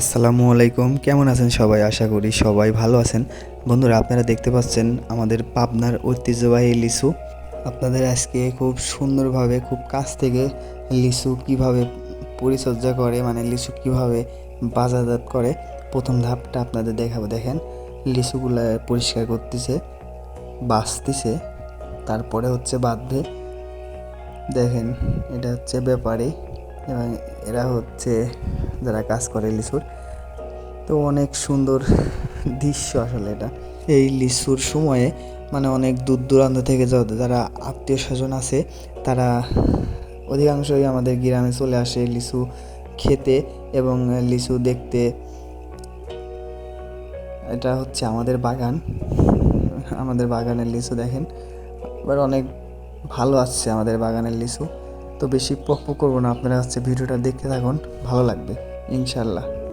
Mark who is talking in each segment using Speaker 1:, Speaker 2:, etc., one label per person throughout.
Speaker 1: আসসালামু আলাইকুম। কেমন আছেন সবাই? আশা করি সবাই ভালো আছেন। বন্ধুরা, আপনারা দেখতে পাচ্ছেন আমাদের পাবনার ঐতিহ্যবাহী লিচু। আপনাদের আজকে খুব সুন্দরভাবে, খুব কাছ থেকে লিচু কীভাবে পরিচর্যা করে মানে লিচু কীভাবে বাজারজাত করে, প্রথম ধাপটা আপনাদের দেখাবো। দেখেন, লিচুগুলো পরিষ্কার করতেছে বাছতেছে তারপরে হচ্ছে বাঁধবে। দেখেন, এটা হচ্ছে ব্যাপারী এবং এরা হচ্ছে যারা কাজ করে লিচুর। তো অনেক সুন্দর দৃশ্য আসলে এটা। এই লিচুর সময়ে মানে অনেক দূর দূরান্ত থেকে যারা আত্মীয় স্বজন আছে, তারা অধিকাংশই আমাদের গ্রামে চলে আসে লিচু খেতে এবং লিচু দেখতে। এটা হচ্ছে আমাদের বাগান। আমাদের বাগানের লিচু দেখেন। এবার অনেক ভালো আসছে আমাদের বাগানের লিচু। তো বেশি পক করব না, আপনারা হচ্ছে ভিডিওটা দেখতে থাকুন, ভালো লাগবে। ইনশাল্লাহ।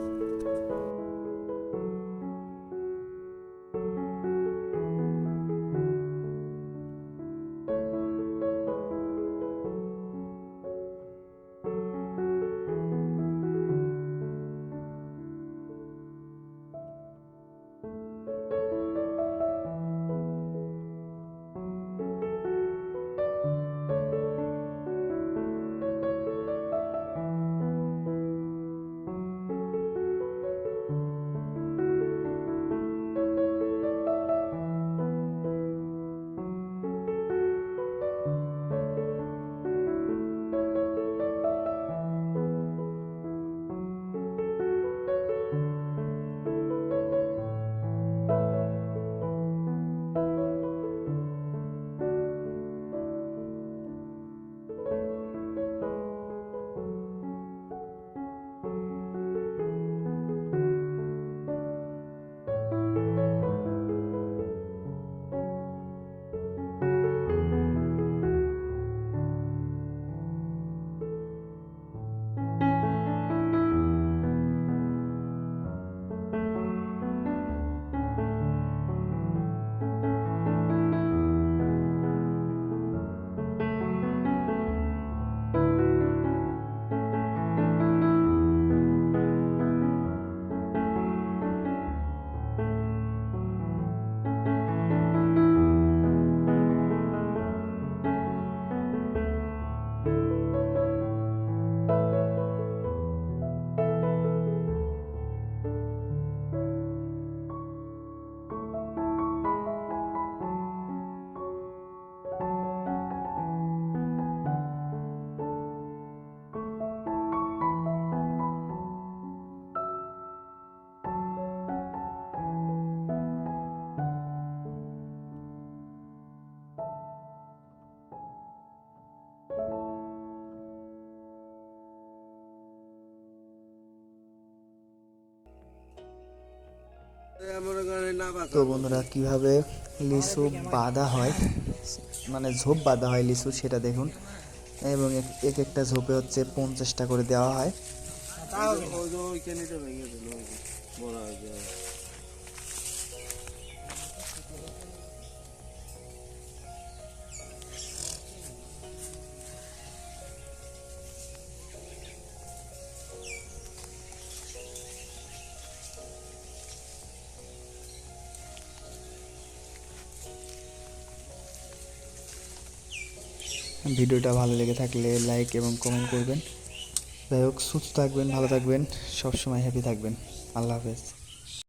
Speaker 1: তো বন্ধুরা, কীভাবে লিচু বাঁধা হয় মানে ঝোপ বাঁধা হয় লিচু, সেটা দেখুন। এবং এক- এক একটা ঝোপে হচ্ছে পঞ্চাশটা করে দেওয়া হয়। ভিডিওটা ভালো লেগে থাকলে লাইক এবং কমেন্ট করবেন। যাই হোক, সুস্থ থাকবেন, ভালো থাকবেন, সবসময় হ্যাপি থাকবেন। আল্লাহ হাফেজ।